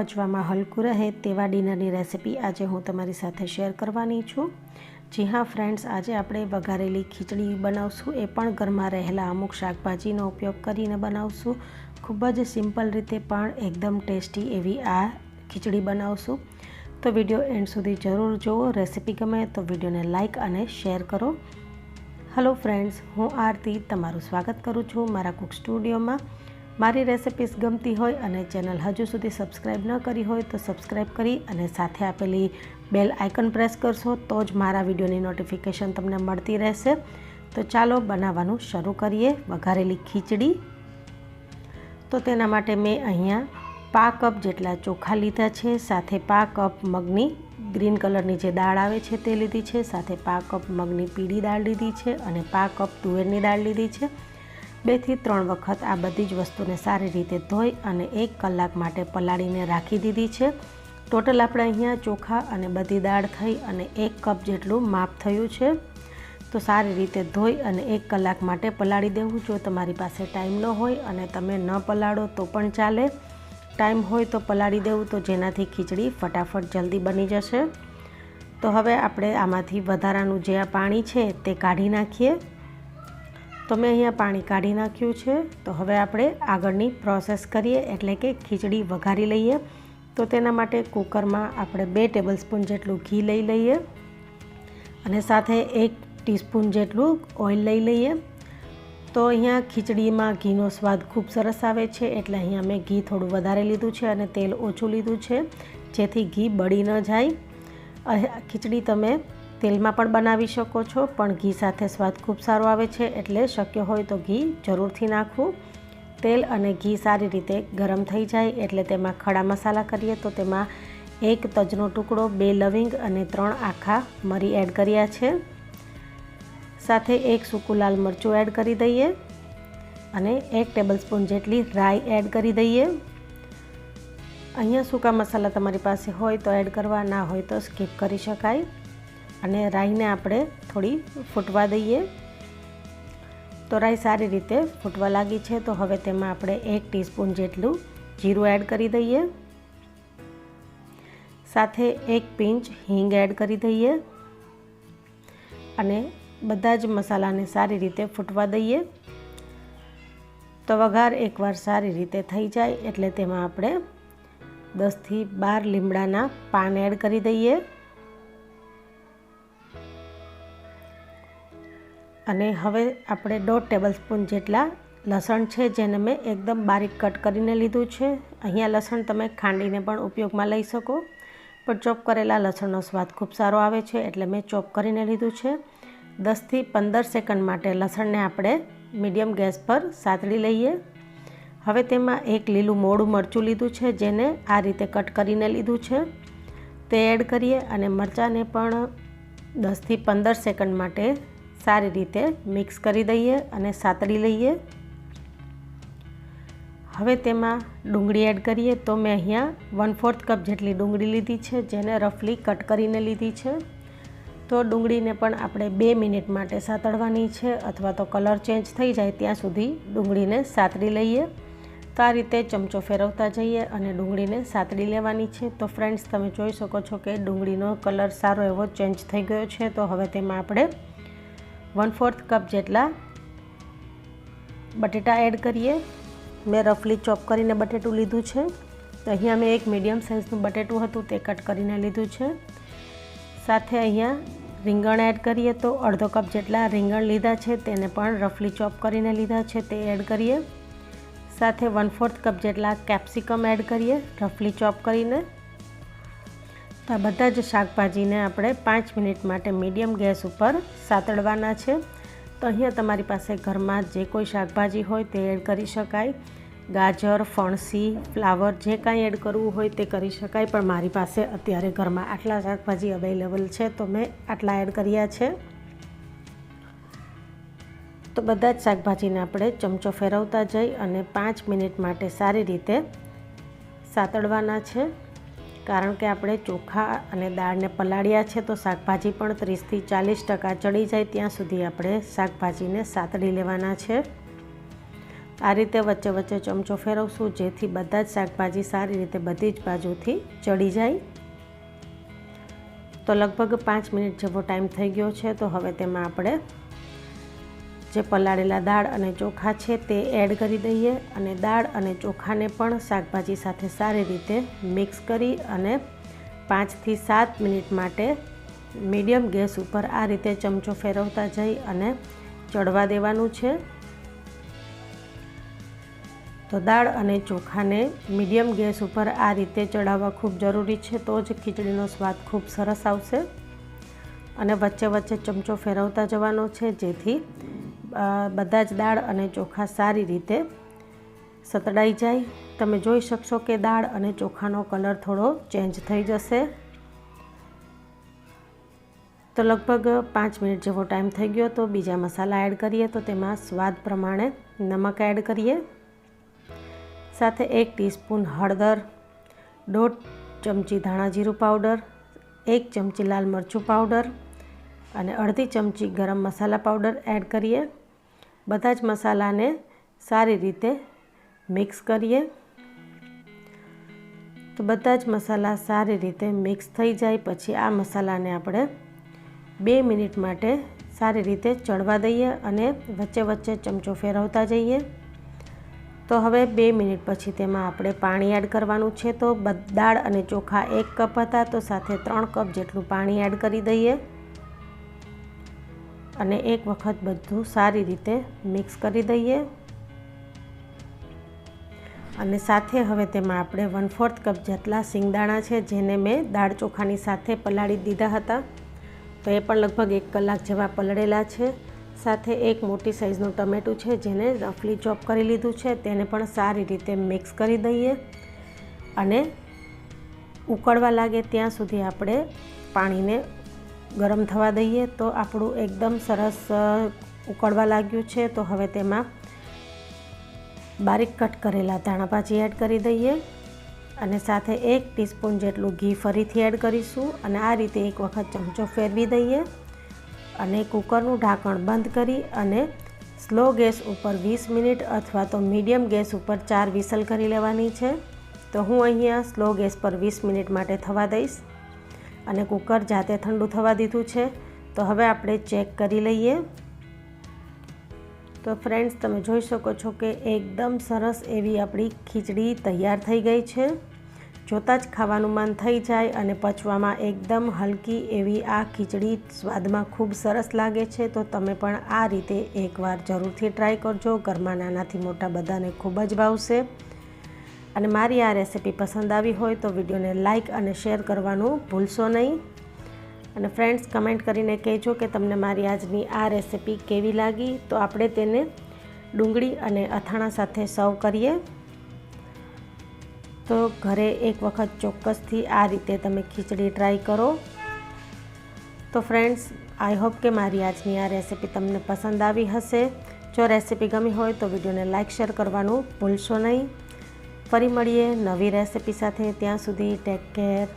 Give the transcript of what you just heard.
પચવામાં હલકું રહે તેવા ડિનરની રેસિપી આજે હું તમારી સાથે શેર કરવાની છું. જી હા ફ્રેન્ડ્સ, આજે આપણે વઘારેલી ખીચડી બનાવશું. એ પણ ઘરમાં રહેલા અમુક શાકભાજીનો ઉપયોગ કરીને બનાવશું. ખૂબ જ સિમ્પલ રીતે પણ એકદમ ટેસ્ટી એવી આ ખીચડી બનાવશું. તો વીડિયો એન્ડ સુધી જરૂર જુઓ રેસિપી ગમે તો વિડીયોને લાઇક અને શેર કરો. હલો ફ્રેન્ડ્સ, હું આરતી. તમારું સ્વાગત કરું છું મારા કુક સ્ટુડિયોમાં. મારી રેસિપીસ ગમતી હોય અને ચેનલ હજુ સુધી સબસ્ક્રાઈબ ન કરી હોય તો સબસ્ક્રાઈબ કરી અને સાથે આપેલી બેલ આઇકન પ્રેસ કરશો તો જ મારા વિડીયોની નોટિફિકેશન તમને મળતી રહેશે. તો ચાલો બનાવવાનું શરૂ કરીએ વઘારેલી ખીચડી. તો તેના માટે મેં અહીંયા પા કપ જેટલા ચોખા લીધા છે, સાથે પા કપ મગની ગ્રીન કલરની જે દાળ આવે છે તે લીધી છે, સાથે પા કપ મગની પીળી દાળ લીધી છે અને પા કપ તુવેરની દાળ લીધી છે. બેથી ત્રણ વખત આ બધી જ વસ્તુને સારી રીતે ધોઈ અને એક કલાક માટે પલાળીને રાખી દીધી છે. ટોટલ આપણે અહીંયા ચોખા અને બધી દાળ થઈ અને એક કપ જેટલું માપ થયું છે. તો સારી રીતે ધોઈ અને એક કલાક માટે પલાળી દેવું. જો તમારી પાસે ટાઈમ ન હોય અને તમે ન પલાળો તો પણ ચાલે. ટાઈમ હોય તો પલાળી દેવું તો જેનાથી ખીચડી ફટાફટ જલ્દી બની જશે. તો હવે આપણે આમાંથી વધારાનું જે આ પાણી છે તે કાઢી નાખીએ. તો મેં અહીંયા પાણી કાઢી નાખ્યું છે, તો હવે આપણે આગળની પ્રોસેસ કરીએ, એટલે કે ખીચડી વઘારી લઈએ. તો તેના માટે કુકરમાં આપણે બે ટેબલ સ્પૂન જેટલું ઘી લઈ લઈએ અને સાથે એક ટીસ્પૂન જેટલું ઓઇલ લઈ લઈએ. તો અહીંયા ખીચડીમાં ઘીનો સ્વાદ ખૂબ સરસ આવે છે, એટલે અહીંયા મેં ઘી થોડું વધારે લીધું છે અને તેલ ઓછું લીધું છે, જેથી ઘી બળી ન જાય. ખીચડી તમે તેલમાં પણ બનાવી શકો છો, પણ ઘી સાથે સ્વાદ ખૂબ સારો આવે છે, એટલે શક્ય હોય તો ઘી જરૂરથી નાખવું તેલ અને ઘી સારી રીતે ગરમ થઈ જાય, એટલે તેમાં ખડા મસાલા કરીએ તો તેમાં એક તજનો ટુકડો, બે લવિંગ અને ત્રણ આખા મરી એડ કર્યા છે. સાથે એક સૂકું લાલ મરચું એડ કરી દઈએ અને એક ટેબલ સ્પૂન જેટલી રાઈ એડ કરી દઈએ. અહીંયા સૂકા મસાલા તમારી પાસે હોય તો એડ કરવા, ના હોય તો સ્કીપ કરી શકાય. અને રાઈને આપણે થોડી ફૂટવા દઈએ. તો રાઈ સારી રીતે ફૂટવા લાગી છે, તો હવે તેમાં આપણે એક ટીસ્પૂન જેટલું જીરું એડ કરી દઈએ. સાથે એક પિંચ હિંગ એડ કરી દઈએ. અને બધા જ મસાલાને સારી રીતે ફૂટવા દઈએ. તો વઘાર એકવાર સારી રીતે થઈ જાય, એટલે તેમાં આપણે દસથી બાર લીમડાના પાન એડ કરી દઈએ. અને હવે આપણે દોઢ ટેબલ સ્પૂન જેટલા લસણ છે, જેને મેં એકદમ બારીક કટ કરીને લીધું છે. અહીંયા લસણ તમે ખાંડીને પણ ઉપયોગમાં લઈ શકો. પણ ચોપ કરેલા લસણનો સ્વાદ ખૂબ સારો આવે છે, એટલે મેં ચોપ કરીને લીધું છે. દસથી પંદર સેકન્ડ માટે લસણને આપણે મીડિયમ ગેસ પર સાતળી લઈએ. હવે તેમાં એક લીલું મોડું મરચું લીધું છે, જેને આ રીતે કટ કરીને લીધું છે. તે એડ કરીએ અને મરચાંને પણ દસથી પંદર સેકન્ડ માટે સારી રીતે મિક્સ કરી દઈએ અને સાતળી લઈએ. હવે તેમાં ડુંગળી એડ કરીએ તો મેં અહીંયા વન ફોર્થ કપ જેટલી ડુંગળી લીધી છે, જેને રફલી કટ કરીને લીધી છે. તો ડુંગળીને પણ આપણે બે મિનિટ માટે સાતળવાની છે અથવા તો કલર ચેન્જ થઈ જાય ત્યાં સુધી ડુંગળીને સાતળી લઈએ. તો આ રીતે ચમચો ફેરવતા જઈએ અને ડુંગળીને સાતળી લેવાની છે. તો ફ્રેન્ડ્સ, તમે જોઈ શકો છો કે ડુંગળીનો કલર સારો એવો ચેન્જ થઈ ગયો છે. તો હવે તેમાં આપણે વન ફોર્થ કપ જેટલા બટેટા એડ કરીએ. મેં રફલી ચોપ કરીને બટેટું લીધું છે. તો અહીંયા મેં એક મીડિયમ સાઇઝનું બટેટું હતું, તે કટ કરીને લીધું છે. સાથે અહીંયા રીંગણ એડ કરીએ તો અડધો કપ જેટલા રીંગણ લીધા છે, તેને પણ રફલી ચોપ કરીને લીધા છે, તે એડ કરીએ. સાથે વન ફોર્થ કપ જેટલા કેપ્સિકમ એડ કરીએ, રફલી ચોપ કરીને. તો આ બધા જ શાકભાજીને આપણે પાંચ મિનિટ માટે મીડિયમ ગેસ ઉપર સાતળવાના છે. તો અહીંયા તમારી પાસે ઘરમાં જે કોઈ શાકભાજી હોય તે એડ કરી શકાય. ગાજર, ફણસી, ફ્લાવર જે કાંઈ એડ કરવું હોય તે કરી શકાય, પણ મારી પાસે અત્યારે ઘરમાં આટલા શાકભાજી અવેલેબલ છે તો મેં આટલા એડ કર્યા છે. તો બધા જ શાકભાજીને આપણે ચમચો ફેરવતા જઈ અને પાંચ મિનિટ માટે સારી રીતે સાતળવાના છે. કારણ કે આપણે ચોખા અને દાળને પલાળ્યા છે તો શાકભાજી પણ ત્રીસથી ચાલીસ ટકા ચડી જાય ત્યાં સુધી આપણે શાકભાજીને સાતડી લેવાના છે. આ રીતે વચ્ચે વચ્ચે ચમચો ફેરવશું જેથી બધા જ શાકભાજી સારી રીતે બધી જ બાજુથી ચડી જાય. તો લગભગ પાંચ મિનિટ જેવો ટાઈમ થઈ ગયો છે તો હવે તેમાં આપણે જે પલાળેલા દાળ અને ચોખા છે તે એડ કરી દઈએ અને દાળ અને ચોખાને પણ શાકભાજી સાથે સારી રીતે મિક્સ કરી અને પાંચથી સાત મિનિટ માટે મીડિયમ ગેસ ઉપર આ રીતે ચમચો ફેરવતા જઈ અને ચડવા દેવાનું છે. તો દાળ અને ચોખાને મીડિયમ ગેસ ઉપર આ રીતે ચડાવવા ખૂબ જરૂરી છે, તો જ ખીચડીનો સ્વાદ ખૂબ સરસ આવશે. અને વચ્ચે વચ્ચે ચમચો ફેરવતા જવાનો છે, જેથી બધા જ દાળ અને ચોખા સારી રીતે સતડાઈ જાય. તમે જોઈ શકશો કે દાળ અને ચોખાનો કલર થોડો ચેન્જ થઈ જશે. તો લગભગ પાંચ મિનિટ જેવો ટાઈમ થઈ ગયો તો બીજા મસાલા એડ કરીએ તો તેમાં સ્વાદ પ્રમાણે નમક એડ કરીએ. સાથે એક ટીસ્પૂન હળદર, દોઢ ચમચી ધાણા જીરું પાવડર, એક ચમચી લાલ મરચું પાવડર અને અડધી ચમચી ગરમ મસાલા પાવડર એડ કરીએ. બધા જ મસાલાને સારી રીતે મિક્સ કરીએ. તો બધા જ મસાલા સારી રીતે મિક્સ થઈ જાય. પછી આ મસાલાને આપણે બે મિનિટ માટે સારી રીતે ચડવા દઈએ અને વચ્ચે વચ્ચે ચમચો ફેરવતા જઈએ. તો હવે બે મિનિટ પછી તેમાં આપણે પાણી એડ કરવાનું છે. તો દાળ અને ચોખા એક કપ હતા. તો સાથે ત્રણ કપ જેટલું પાણી એડ કરી દઈએ. અને એક વખત બધું સારી રીતે મિક્સ કરી દઈએ. અને સાથે હવે તેમાં આપણે વન ફોર્થ કપ જેટલા સિંગદાણા છે, જેને મેં દાળ ચોખાની સાથે પલાળી દીધા હતા. તો એ પણ લગભગ એક કલાક જેવા પલળેલા છે. સાથે એક મોટી સાઇઝનું ટમેટું છે, જેને રફલી ચોપ કરી લીધું છે, તેને પણ સારી રીતે મિક્સ કરી દઈએ. અને ઉકળવા લાગે ત્યાં સુધી આપણે પાણીને ગરમ થવા દઈએ તો આપણું એકદમ સરસ ઉકળવા લાગ્યું છે. તો હવે તેમાં બારીક કટ કરેલા ધાણાભાજી એડ કરી દઈએ અને સાથે એક ટીસ્પૂન જેટલું ઘી ફરીથી એડ કરીશું અને આ રીતે એક વખત ચમચો ફેરવી દઈએ અને કુકરનું ઢાંકણ બંધ કરી અને સ્લો ગેસ ઉપર વીસ મિનિટ અથવા તો મીડિયમ ગેસ ઉપર ચાર વિસલ કરી લેવાની છે. તો હું અહીંયા સ્લો ગેસ પર વીસ મિનિટ માટે થવા દઈશ. અને કુકર જાતે ઠંડુ થવા દીધું છે. તો હવે આપણે ચેક કરી લઈએ. તો ફ્રેન્ડ્સ, તમે જોઈ શકો છો કે એકદમ સરસ એવી આપણી ખીચડી તૈયાર થઈ ગઈ છે. જોતાં જ ખાવાનું મન થઈ જાય અને પચવામાં એકદમ હલકી એવી આ ખીચડી સ્વાદમાં ખૂબ સરસ લાગે છે. તો તમે પણ આ રીતે એકવાર જરૂરથી ટ્રાય કરજો. ઘરમાં નાનાથી મોટા બધાને ખૂબ જ ભાવશે. અને મારી આ રેસિપી પસંદ આવી હોય તો વિડીયોને લાઇક અને શેર કરવાનું ભૂલશો નહીં. અને ફ્રેન્ડ્સ, કમેન્ટ કરીને કહેજો કે તમને મારી આજની આ રેસિપી કેવી લાગી. તો આપણે તેને ડુંગળી અને અથાણા સાથે સર્વ કરીએ. તો ઘરે એક વખત ચોક્કસથી આ રીતે તમે ખીચડી ટ્રાય કરો. તો ફ્રેન્ડ્સ, આઈ હોપ કે મારી આજની આ રેસિપી તમને પસંદ આવી હશે. જો રેસિપી ગમી હોય તો વિડીયોને લાઇક શેર કરવાનું ભૂલશો નહીં. ફરી મળીએ નવી રેસિપી સાથે ત્યાં સુધી ટેક કેર.